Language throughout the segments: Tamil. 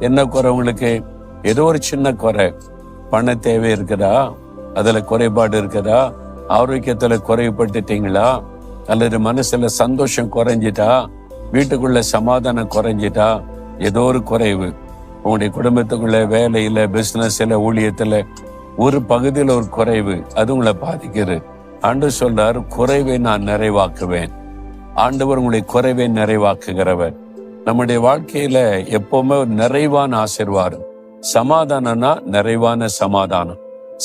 என்ன குறை உங்களுக்கு? ஏதோ ஒரு சின்ன குறை. பண தேவை இருக்குதா? அதுல குறைபாடு இருக்குதா? ஆரோக்கியத்துல குறைபட்டுட்டீங்களா அல்லது மனசுல சந்தோஷம் குறைஞ்சிட்டா? வீட்டுக்குள்ள சமாதானம் குறைஞ்சிட்டா? ஏதோ ஒரு குறைவு. உங்களுடைய குடும்பத்துக்குள்ள வேலையில பிசினஸ்ல ஊழியத்துல ஒரு பகுதியில் ஒரு குறைவு. அது உங்களை பாதிக்குது. ஆண்டு சொல்றாரு குறைவை நான் நிறைவாக்குவேன். ஆண்டவர் உங்களுடைய குறைவை நிறைவாக்குகிறவர். நம்முடைய வாழ்க்கையில எப்பவுமே ஒரு நிறைவான ஆசிர்வாதம். சமாதானம்னா நிறைவான சமாதானம்.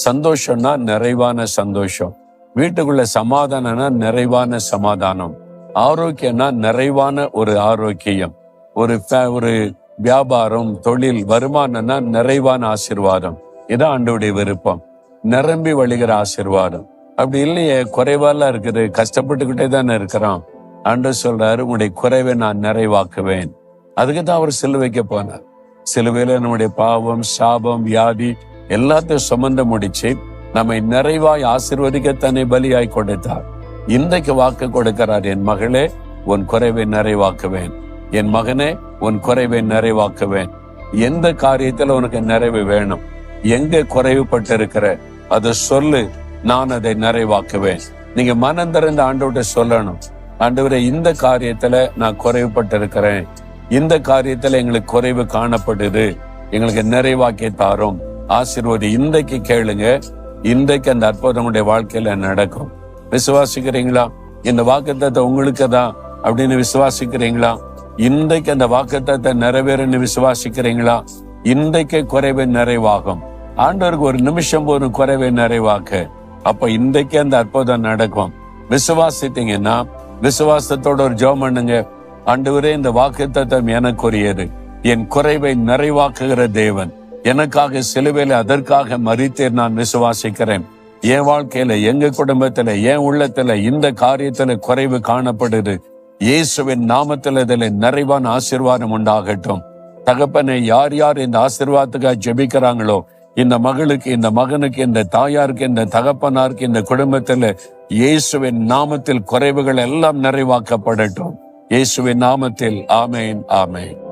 சந்தோஷம்னா நிறைவான சந்தோஷம். வீட்டுக்குள்ள சமாதானம்னா நிறைவான சமாதானம். ஆரோக்கியம்னா நிறைவான ஒரு ஆரோக்கியம். ஒரு ஒரு வியாபாரம் தொழில் வருமானம்னா நிறைவான ஆசீர்வாதம். இதான் ஆண்டோடைய விருப்பம். நிரம்பி வழிகிற ஆசீர்வாதம். அப்படி இல்லையே குறைவாலாம் இருக்குது. கஷ்டப்பட்டுக்கிட்டே தானே இருக்கிறான் அன்று சொல்றாரு உங்களுடைய குறைவை நான் நிறைவாக்குவேன். அதுக்கு தான் அவர் சிலுவைக்க போனார். சிலுவையில நம்முடைய பாவம் சாபம் வியாதி எல்லாத்தையும் சுமந்து முடிச்சு நம்மை நிறைவாய் ஆசீர்வதிக்க தன்னை பலியாய் கொடுத்தார். இன்றைக்கு வாக்கு கொடுக்கிறார் என் மகளே உன் குறைவை நிறைவாக்குவேன். என் மகனே உன் குறைவை நிறைவாக்குவேன். எந்த காரியத்துல உனக்கு நிறைவு வேணும்? எங்க குறைவுபட்டு இருக்கிற அதை சொல்லு நான் அதை நிறைவாக்குவேன். நீங்க மனம் திறந்த சொல்லணும். ஆண்டவரே இந்த காரியத்துல நான் குறைவுபட்டு இருக்கிறேன் இந்த காரியத்துல எங்களுக்கு குறைவு காணப்படுது. எங்களுக்கு நிறைவாக்கி தாரும். ஆசீர்வாதி இன்றைக்கு கேளுங்க. இன்றைக்கு அந்த அற்புதம் வாழ்க்கையில நடக்கும். விசுவாசிக்கிறீங்களா? இந்த வாக்குத்தத்தை உங்களுக்கு தான் அப்படின்னு விசுவாசிக்கிறீங்களா? இன்றைக்கு அந்த வாக்குத்தத்தை நிறைவேறுன்னு விசுவாசிக்கிறீங்களா? இன்றைக்கு குறைவு நிறைவாகும். ஆண்டவருக்கு ஒரு நிமிஷம் போதும் குறைவை நிறைவாக்க. அப்ப இன்றைக்கு அந்த அற்புதம் நடக்கும். விசுவாசித்தீங்கன்னா விசுவாசத்தோட ஒரு ஜோம் பண்ணுங்க. ஆண்டவரே இந்த வாக்கு தத்துவம் எனக்குரியது. என் குறைவை நிறைவாக்குகிற தேவன். எனக்காக சிலுவையில் அதற்காக மறித்தேன் நான் விசுவாசிக்கிறேன். என் வாழ்க்கையில எங்க குடும்பத்துல என் உள்ளத்துல இந்த காரியத்துல குறைவு காணப்படுது. இயேசுவின் நாமத்துல இதில் நிறைவான ஆசீர்வாதம் உண்டாகட்டும். தகப்பனை யார் யார் இந்த ஆசீர்வாதத்துக்காக ஜெபிக்கிறாங்களோ இந்த மகளுக்கு இந்த மகனுக்கு இந்த தாயாருக்கு இந்த தகப்பனாருக்கு இந்த குடும்பத்துல இயேசுவின் நாமத்தில் குறைவுகள் எல்லாம் நிறைவாக்கப்படட்டும். இயேசுவின் நாமத்தில் ஆமேன் ஆமேன்.